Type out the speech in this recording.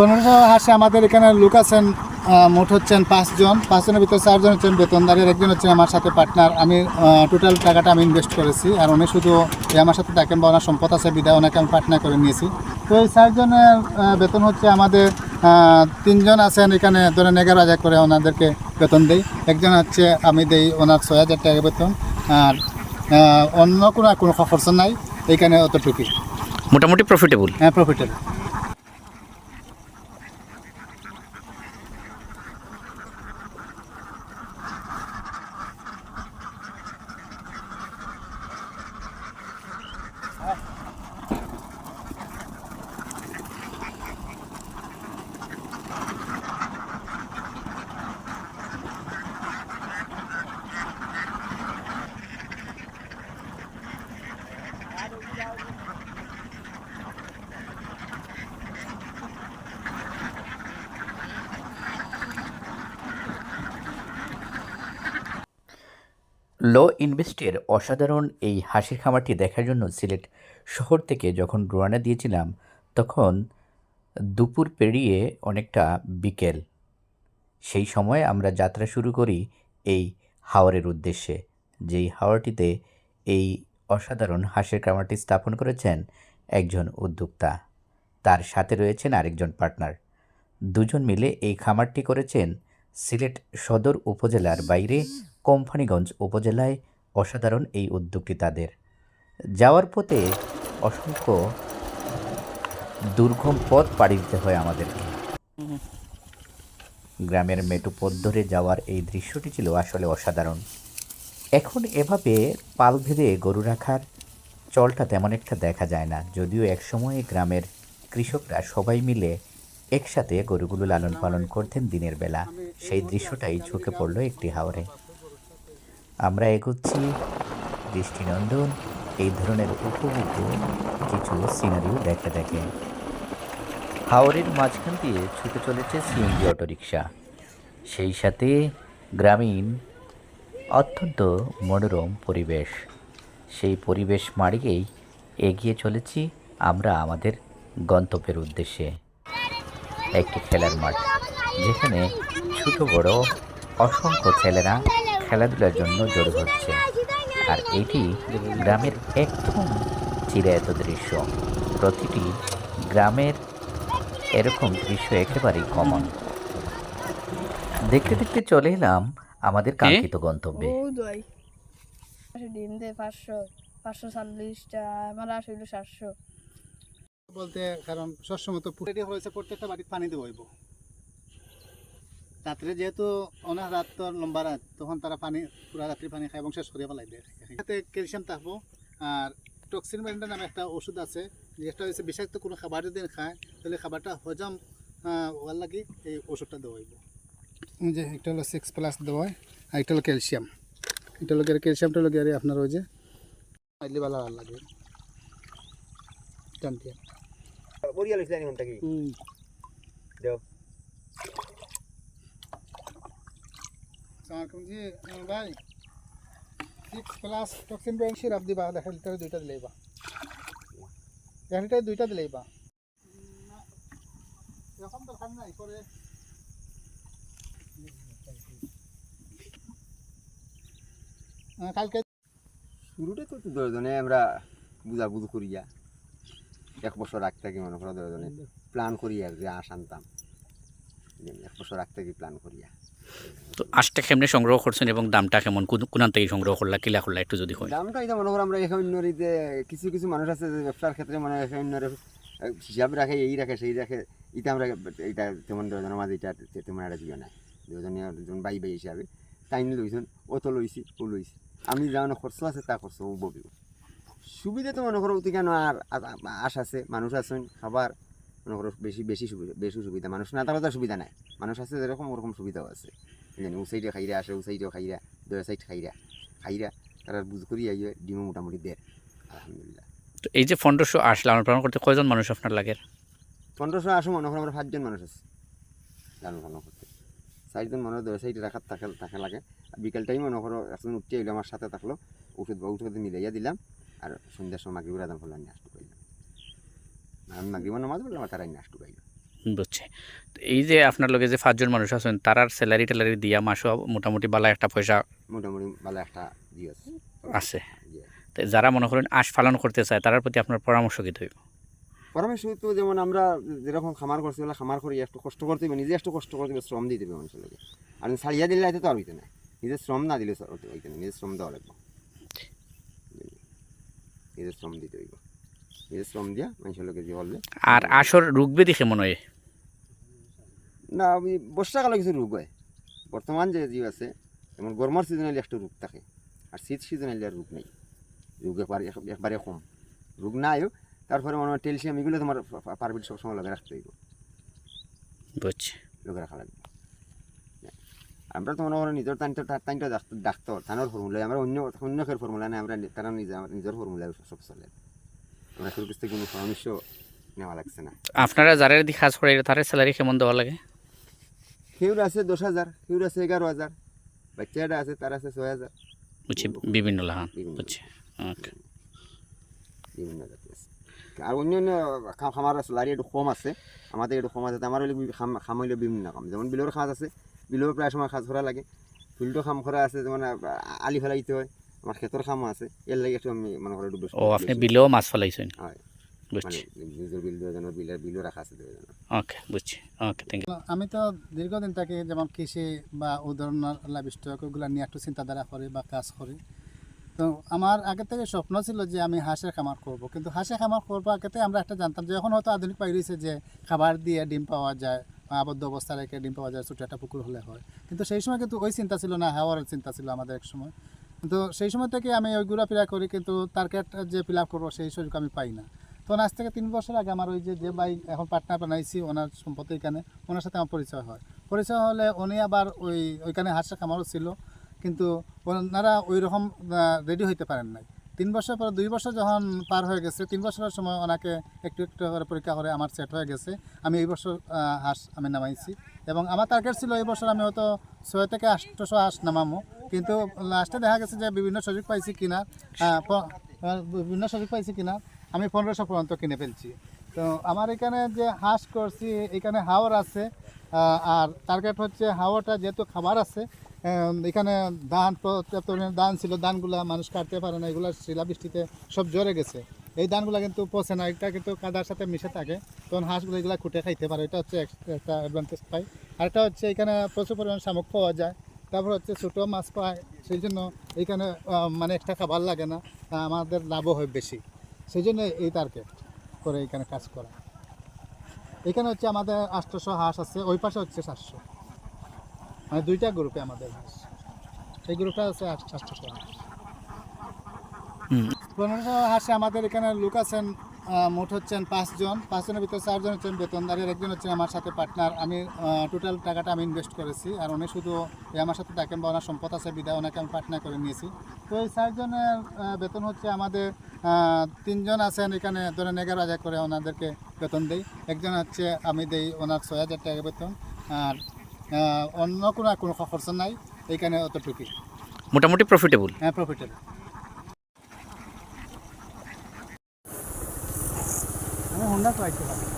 পনেরোশো হাসে আমাদের এখানে লোক আছেন মোট হচ্ছেন পাঁচজন। পাঁচজনের ভিতরে চারজন হচ্ছেন বেতনদারের একজন হচ্ছেন আমার সাথে পার্টনার আমি টোটাল টাকাটা আমি ইনভেস্ট করেছি আর উনি শুধু আমার সাথে থাকেন বা ওনার সম্পদ আছে বিদায় ওনাকে আমি পার্টনার করে নিয়েছি। তো এই চারজনের বেতন হচ্ছে আমাদের তিনজন আছেন এখানে ধরেন এগারো হাজার করে ওনাদেরকে বেতন দেই। একজন হচ্ছে আমি দেই ওনার ছয় হাজার টাকা বেতন আর অন্য কোনো কোনো খরচ নাই এখানে অতটুকুই। মোটামুটি প্রফিটেবল হ্যাঁ প্রফিটেবল লো ইনভেস্টের অসাধারণ এই হাসির খামারটি দেখার জন্য সিলেট শহর থেকে যখন রোয়ানা দিয়েছিলাম, তখন দুপুর পেরিয়ে অনেকটা বিকেল। সেই সময় আমরা যাত্রা শুরু করি এই হাওরের উদ্দেশ্যে। যেই হাওরটিতে এই অসাধারণ হাসির খামারটি স্থাপন করেছেন একজন উদ্যোক্তা। তার সাথে রয়েছেন আরেকজন পার্টনার। দুজন মিলে এই খামারটি করেছেন সিলেট সদর উপজেলার বাইরে কোম্পানিগঞ্জ উপজেলায় অসাধারণ এই উদ্যোগটি তাদের। যাওয়ার পথে অসংখ্য দুর্গম পথ পাড়ি দিতে হয় আমাদেরকে। গ্রামের মেটু পথ ধরে যাওয়ার এই দৃশ্যটি ছিল আসলে অসাধারণ। এখন এভাবে পাল ভেদে গরু রাখার চলটা তেমন একটা দেখা যায় না, যদিও একসময়ে গ্রামের কৃষকরা সবাই মিলে একসাথে গরুগুলো লালন পালন করতেন দিনের বেলা। সেই দৃশ্যটাই চোখে পড়ল একটি হাওরে। আমরা এগোচ্ছি। দৃষ্টিনন্দন, এই ধরনের উপভোগ্য কিছু সিনারিও দেখে দেখে। হাওরের মাঝখান দিয়ে ছুটে চলেছে সিএনজি অটোরিকশা। সেই সাথে গ্রামীণ, অত্যন্ত মনোরম পরিবেশ। সেই পরিবেশ মাড়িয়েই এগিয়ে চলেছি আমরা আমাদের গন্তব্যের উদ্দেশ্যে। একটি খেলার মাঠ, যেখানে ছোট বড় অসংখ্য ছেলেরা খেলাধুলার জন্য জড়ো হচ্ছে আর এটি গ্রামের একদম চিরায়ত দৃশ্য। প্রতিটি গ্রামের এরকম দৃশ্য একেবারেই কমন দেখতে দেখতে চলে এলাম আমাদের কাঙ্ক্ষিত গন্তব্যে। ডিম দে পাঁচশো পাঁচশো চল্লিশটা আমার আসলে সাতশো। বলতে কারণ সবসময় তো পুরেটি হয়েছে প্রত্যেকটা বাড়িতে পানি দেবো রাত্রে যেহেতু অনেক রাত তো লম্বা রাত তখন তারা পানি পুরা রাত্রি পানি খায় এবং শেষ করে ফেলাই দেয়। এতে ক্যালসিয়াম থাকব আর টক্সিন ব্যান্ডার নামে একটা ওষুধ আছে যেটা হচ্ছে বিষাক্ত কোনো খাবার যদি খায় তাহলে খাবারটা হজম হওয়ার লাগে এই ওষুধটা দেওয়া হইব। যে একটা হলো সিক্স প্লাস দেওয়া হয় আর একটা হলো ক্যালসিয়াম। এটা হলো ক্যালসিয়ামটা হলো গিয়ে আপনার ওই যে আইলি ভালো আর লাগে। জানতে বরিয়া লইছিলা নি কি? হুম। দেও এক করে কালকে শুরুতে তো দশজনে আমরা বুঝা বুঝু করিয়া এক বছর রাখ থাকি মনে করো দশজনে প্ল্যান করিয়া যে আস আনতাম। এক বছর আগ থাকি প্ল্যান করিয়া তো আজটা কেমনে সংগ্রহ করছেন এবং দামটা কেমন? কোন কোন থেকে সংগ্রহ করলা, কিলা করলা, একটু যদি হয় দামটা এটা মনে করো আমরা এখন কিছু কিছু মানুষ আছে যে ব্যবসার ক্ষেত্রে মানে এখন হিসাব রাখে, এই রাখে, সেই রাখে। এটা আমরা এটা তেমন দশজনের মাঝে এটা তেমন একটা দিও নাই। দুজনে দুজন বাই বাই হিসাবে। নিয়ে লইছেন ও তো লইছি, ও লইছি। আমি যেমন খরচ আছে, তা খরচ ও ববিও। সুবিধা তো মনে করো অতি আর আশ আছে, মানুষ আছেন খাবার মনে করো বেশি বেশি সুবিধা বেশি সুবিধা। মানুষ না থাকলে তো সুবিধা নাই। মানুষ আছে যেরকম ওরকম সুবিধাও আছে। জানি ও সাইডে খাইরা আসে ও সাইডেও খাইরা দুই সাইড খাইরা খাইরা তারা বুঝ করি আইয়ে ডিমও মোটামুটি দেয়। আলহামদুলিল্লাহ। তো এই যে পনেরোশো আশ লালন পালন করতে কয়জন মানুষ আপনার লাগে? পনেরোশো আসো মনে করো আমরা পাঁচজন মানুষ আছে। লালন পালন করতে। চারজন মানুষ দুই সাইডে রাখার থাকে থাকে লাগে। আর বিকেল টাইম মনে করো একজন উঠতে এলো আমার সাথে থাকল। ওষুধ বা ওষুধ মিলাইয়া দিলাম। আর সন্ধ্যার সময় মাগরিবের আদান করলাম নিয়ে আসতে পাইলাম মাগরিবের নামাজ বললাম তারাই নিয়ে আসতে পাইলাম তো এই যে আপনার লগে যে পাঁচজন মানুষ আছেন তারার স্যালারি ট্যালারি দিয়া মাসও মোটামুটি বালা একটা পয়সা মোটামুটি ভালো একটা দিয়ে আছে। তো যারা মনে করেন আশ পালন করতে চায় তার প্রতি আপনার পরামর্শ কি হইব পরামর্শ তো যেমন আমরা যেরকম খামার করছি ওগুলো খামার করি একটু কষ্ট করতে হবে নিজে একটু কষ্ট করতে হবে শ্রম দিতে হবে মানুষের লোকে আর ছাড়িয়া দিলে তো আর হইতে না নিজের শ্রম না দিলে হইতে না নিজের শ্রম দেওয়া লাগবে। নিজের শ্রম দিতে হইব। শ্রম দিয়া মানুষের লোকে যে বললে আর আসর রুগবেদি কেমন হয়? না আমি বর্ষাকালে কিছু রোগ হয়। বর্তমান যে যে আছে যেমন গরমের সিজনালি একটা রোগ থাকে আর শীত সিজনালি আর রোগ নেই। রোগ একবার একবারে কম। রোগ নাইও তারপরে মনে হয় টেলসিয়াম এগুলো তোমার পারবিট সবসময় লগে রাখতে হইব। বুঝছি। লোকে রাখা লাগবে। আমরা তো মনে করি নিজের টাইমটা টাইমটা ডাক্তার তানোর ফর্মুলা আমরা অন্য অন্য খের ফর্মুলা নেই আমরা নি- তারা নিজে নিজের ফর্মুলা সব চলে। কেউ কাছ থেকে কোনো পরামর্শ নেওয়া লাগছে না। আপনারা যারা দি কাজ করে তার স্যালারি কেমন দেওয়া লাগে? কেউর আছে দশ হাজার কেউর আছে এগারো হাজার বাচ্চাটা আছে তার আছে ছয় হাজার। বুঝছি বিভিন্ন বিভিন্ন। বুঝছি ওকে। বিভিন্ন জাতি আছে। আর অন্য অন্য খামার স্যালারি একটু কম আছে আমাদের একটু কম আছে আমার হইলে বি- খাম খাম হইলে বিভিন্ন কাম। যেমন বিলের খাজ আছে বিলের প্রায় সময় খাজ করা লাগে ফিল্ডও খাম করা আছে যেমন আলি ফেলাইতে হয়। আমার ক্ষেতের খামও আছে। এর লাগে একটু আমি মনে করি একটু ও আপনি বিলেও মাছ ফেলাইছেন। হয়। মানে বুঝছি নিজের বিল দুজনের বিলের বিলও রাখা আছে দুজনের ওকে বুঝছি ওকে থ্যাংক ইউ আমি তো দীর্ঘদিন থেকে যেমন কৃষি বা উদাহরণ ওগুলো নিয়ে একটু চিন্তাধারা করি বা কাজ করি তো আমার আগে থেকে স্বপ্ন ছিল যে আমি হাঁসের খামার করব। কিন্তু হাঁসের খামার করব আগেতে আমরা একটা জানতাম যে এখন হয়তো আধুনিক পাই রয়েছে যে খাবার দিয়ে ডিম পাওয়া যায় বা আবদ্ধ অবস্থা রেখে ডিম পাওয়া যায় ছোটো একটা পুকুর হলে হয়। কিন্তু সেই সময় কিন্তু ওই চিন্তা ছিল না হাওয়ার চিন্তা ছিল আমাদের এক সময়। কিন্তু সেই সময় থেকে আমি ওই ঘোরাফেরা করি, কিন্তু টার্গেট যে ফিল আপ করব সেই সুযোগ আমি পাই না। তখন আজ থেকে তিন বছর আগে আমার ওই যে যে ভাই এখন পার্টনার বানাইছি, ওনার সম্পত্তি এখানে, ওনার সাথে আমার পরিচয় হয়। পরিচয় হলে উনি আবার ওই, ওইখানে হাঁসের খামারও ছিল, কিন্তু ওনারা ওই রকম রেডি হইতে পারেন নাই। তিন বছর পর, দুই বছর যখন পার হয়ে গেছে, তিন বছরের সময় ওনাকে একটু একটু করে পরীক্ষা করে আমার সেট হয়ে গেছে। আমি এই বছর হাঁস আমি নামাইছি। এবং আমার টার্গেট ছিল এই বছর আমি হয়তো ছয় থেকে আটশোশো হাঁস নামামো। কিন্তু লাস্টে দেখা গেছে যে বিভিন্ন সুযোগ পাইছি কিনা বিভিন্ন সুযোগ পাইছি কিনা, আমি পনেরোশো পর্যন্ত কিনে ফেলছি। তো আমার এখানে যে হাঁস করছি, এখানে হাওয়ার আছে আর টার্গেট হচ্ছে হাওয়াটা যেহেতু খাবার আছে এখানে ধান পর্যাপ্ত পরিমাণে ধান ছিল, ধানগুলা মানুষ কাটতে পারে না, এগুলো শিলাবৃষ্টিতে সব জ্বরে গেছে। এই ধানগুলো কিন্তু পচে না, এটা কিন্তু কাদার সাথে মিশে থাকে, তখন হাঁসগুলো এগুলো খুঁটে খাইতে পারে, এটা হচ্ছে একটা অ্যাডভান্টেজ পাই আরেকটা হচ্ছে এখানে প্রচুর পরিমাণে শামুক পাওয়া যায়, তারপর হচ্ছে ছোটো মাছ পায়, সেই জন্য এখানে মানে একটা খাবার লাগে না আমাদের লাভও হয় বেশি। সেই জন্য এই টার্গেট করে এখানে কাজ করা। এখানে হচ্ছে আমাদের আটশোশো হাঁস আছে, ওই পাশে হচ্ছে সাতশো। মানে দুইটা গ্রুপে আমাদের হাঁস এই গ্রুপটা আছে আটশোশো হাঁস পনেরোশো হাঁসে আমাদের এখানে লোক আছেন মোট হচ্ছেন পাঁচজন। পাঁচজনের ভিতরে চারজন হচ্ছেন বেতনদারের একজন হচ্ছেন আমার সাথে পার্টনার আমি টোটাল টাকাটা আমি ইনভেস্ট করেছি আর উনি শুধু আমার সাথে থাকেন বা ওনার সম্পদ আছে বিদায় ওনাকে আমি পার্টনার করে নিয়েছি। তো এই চারজনের বেতন হচ্ছে আমাদের তিনজন আছেন এখানে ধরেন এগারো হাজার করে ওনাদেরকে বেতন দেই। একজন হচ্ছে আমি দেই ওনার ছয় হাজার টাকা বেতন। আর অন্য কোনো কোনো খরচ নাই এইখানে অতটুকুই মোটামুটি প্রফিটেবল হ্যাঁ প্রফিটেবল আমি হোন্ডা আইতে পারি